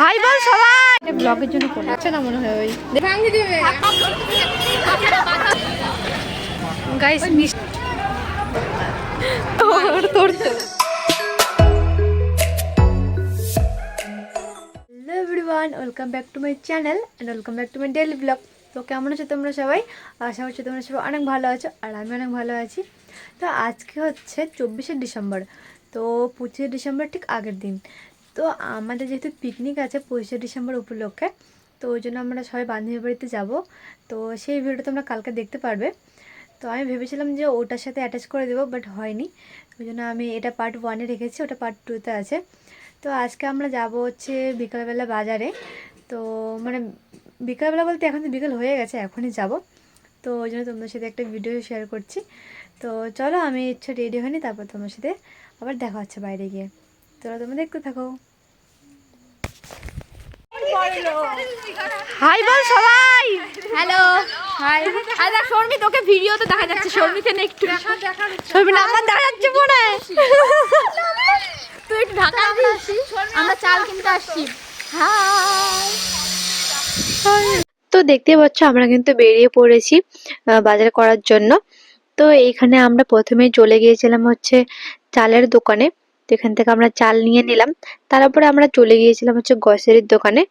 High বল সবাই। ব্লগের জন্য করে আছে না মনে হয় ওই গাইস মিষ্টি। তোর hello everyone welcome back to my channel and welcome back to my daily blog তো কেমন আছো তোমরা সবাই? আশা করছি তোমরা সবাই অনেক ভালো আছো আর আমি অনেক ভালো আছি। তো আজকে হচ্ছে চব্বিশে ডিসেম্বর, তো পঁচিশে ডিসেম্বর ঠিক আগের দিন। তো আমাদের যেহেতু পিকনিক আছে পঁচিশে ডিসেম্বর উপলক্ষে, তো ওই জন্য আমরা সবাই বান্ধবী বাড়িতে যাব। তো সেই ভিডিওটা তোমরা কালকে দেখতে পারবে। তো আমি ভেবেছিলাম যে ওটার সাথে অ্যাটাচ করে দেবো বাট হয়নি। ওই জন্য আমি এটা পার্ট ওয়ানে রেখেছি, ওটা পার্ট টুতে আছে। তো আজকে আমরা যাব হচ্ছে বিকালবেলা বাজারে। তো মানে বিকালবেলা বলতে এখন তো বিকাল হয়ে গেছে এখনই যাব। তো ওই জন্য তোমাদের সাথে একটা ভিডিও শেয়ার করছি। তো চলো আমি ইচ্ছা রেডি হয়নি তারপর তোমার সাথে আবার দেখা হচ্ছে বাইরে গিয়ে। তোরা তোমরা দেখতে থাকো। হাই বল সবাই! Hello hi. আর দেখ শর্মি তোকে ভিডিওতে দেখা যাচ্ছে শর্মিকে না একটু ছবি নাম্বার দেখা যাচ্ছে মনে হয়। তুই একটু ঢাকা আমরা চাল কিনতে আসছি। হাই। তো দেখতে পাচ্ছ, আমরা কিন্তু বেরিয়ে পড়েছি বাজার করার জন্য। তো এইখানে আমরা প্রথমেই চলে গিয়েছিলাম হচ্ছে চালের দোকানে। এখান থেকে আমরা চাল নিয়ে নিলাম। তারপরে আমরা চলে গিয়েছিলাম হচ্ছে গ্রসারির দোকানে।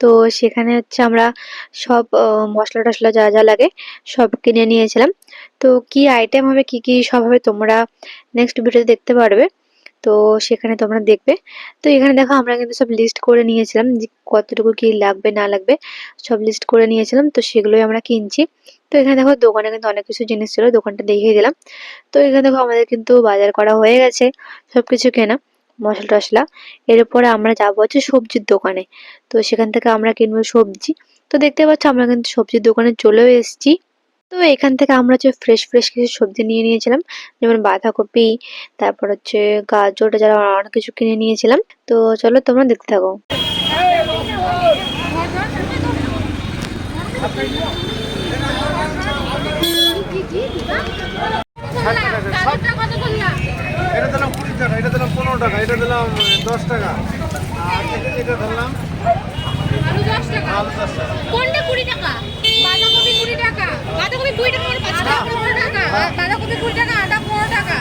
তো সেখানে হচ্ছে আমরা সব মশলা টশলা যা যা লাগে সব কিনে নিয়েছিলাম। তো কি আইটেম হবে, কি কি সব হবে, তোমরা নেক্সট ভিডিওতে দেখতে পারবে। তো সেখানে তোমরা দেখবে। তো এখানে দেখো আমরা কিন্তু সব লিস্ট করে নিয়েছিলাম যে কতটুকু কি লাগবে, না লাগবে, সব লিস্ট করে নিয়েছিলাম। তো সেগুলোই আমরা কিনছি। তো এখানে দেখো দোকানে কিন্তু অনেক কিছু জিনিস ছিল, দোকানটা দেখিয়ে দিলাম। তো এখানে দেখো আমাদের কিন্তু বাজার করা হয়ে গেছে সব কিছু কেনা, মশলা টশলা। এরপরে আমরা যাব হচ্ছে সবজির দোকানে। তো সেখান থেকে আমরা কিনবো সবজি। তো দেখতে পাচ্ছ আমরা কিন্তু সবজির দোকানে চলেও এসেছি। তো এখান থেকে আমরা যে ফ্রেশ ফ্রেশ কিছু সবজি নিয়ে নিয়েছিলাম, যেমন বাঁধাকপি, তারপর হচ্ছে গাজর যারা অনেক কিছু কিনে নিয়েছিলাম। তো চলো তোমরা দেখতে থাকো। দশ টাকা। আলু দশ টাকা। কোনটা কুড়ি টাকা? বাঁধাকপি কুড়ি টাকা। বাঁধাকপি কুড়ি টাকা করে পাঁচ টাকা পনেরো টাকা। বাঁধাকপি কুড়ি টাকা আটা পনেরো টাকা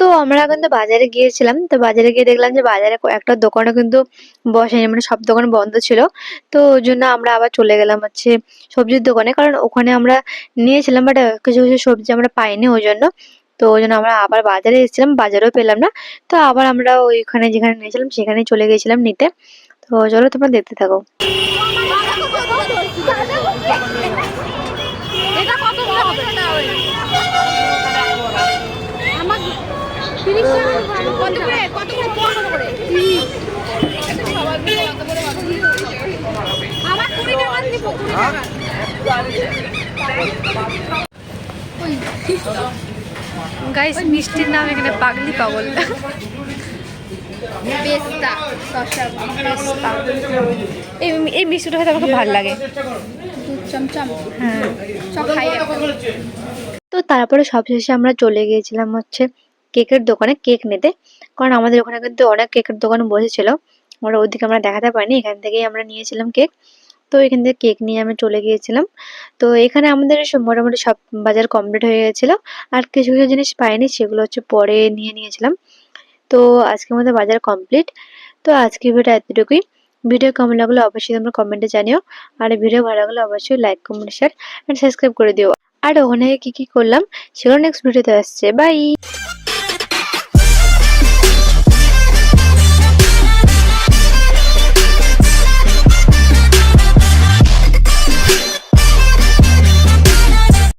তো আমরা কিন্তু বাজারে গিয়েছিলাম, তো বাজারে গিয়ে দেখলাম যে বাজারে একটা দোকানও কিন্তু বসেনি মানে সব দোকান বন্ধ ছিল। তো ওই জন্য আমরা আবার চলে গেলাম হচ্ছে সবজির দোকানে, কারণ ওখানে আমরা নিয়েছিলাম বাট কিছু কিছু সবজি আমরা পাইনি ওই জন্য। তো ওই জন্য আমরা আবার বাজারে এসেছিলাম, বাজারেও পেলাম না। তো আবার আমরা ওইখানে যেখানে নিয়েছিলাম, সেখানেই চলে গেছিলাম নিতে। তো চলো তোমরা দেখতে থাকো এটা কত করে হবে আমার তিরিশ টাকা কত করে কত করে পনেরো করে আমার কুড়ি টাকা দিব কুড়ি টাকা গাইস মিষ্টির নাম এখানে পাগলি পাগল। পেস্তা শসা পেস্তা। এই এই মিষ্টিটা খেতে আমার খুব ভালো লাগে। চমচম। হ্যাঁ। সব খাই। তো তারপরে সবশেষে আমরা চলে গিয়েছিলাম হচ্ছে কেকের দোকানে কেক নিতে। কারণ আমাদের ওখানে কিন্তু অনেক কেকের দোকান বসেছিল। আমরা ওদিকে আমরা দেখাতে পারিনি, এখান থেকেই আমরা নিয়েছিলাম কেক। তো এখান থেকে কেক নিয়ে আমি চলে গিয়েছিলাম। তো এখানে আমাদের মোটামুটি সব বাজার কমপ্লিট হয়ে গেছিল। আর কিছু কিছু জিনিস পাইনি, সেগুলো হচ্ছে পরে নিয়ে নিয়েছিলাম। তো আজকের মধ্যে বাজার কমপ্লিট তো আজকে ভিডিও এতটুকুই। ভিডিও কেমন লাগল অবশ্যই তোমরা কমেন্টে জানিও। আর ভিডিও ভালো লাগলে অবশ্যই like comment share and subscribe করে দিও। আর ওখানে কি কি করলাম, সেগুলো নেক্সট ভিডিওতে আসছে। বাই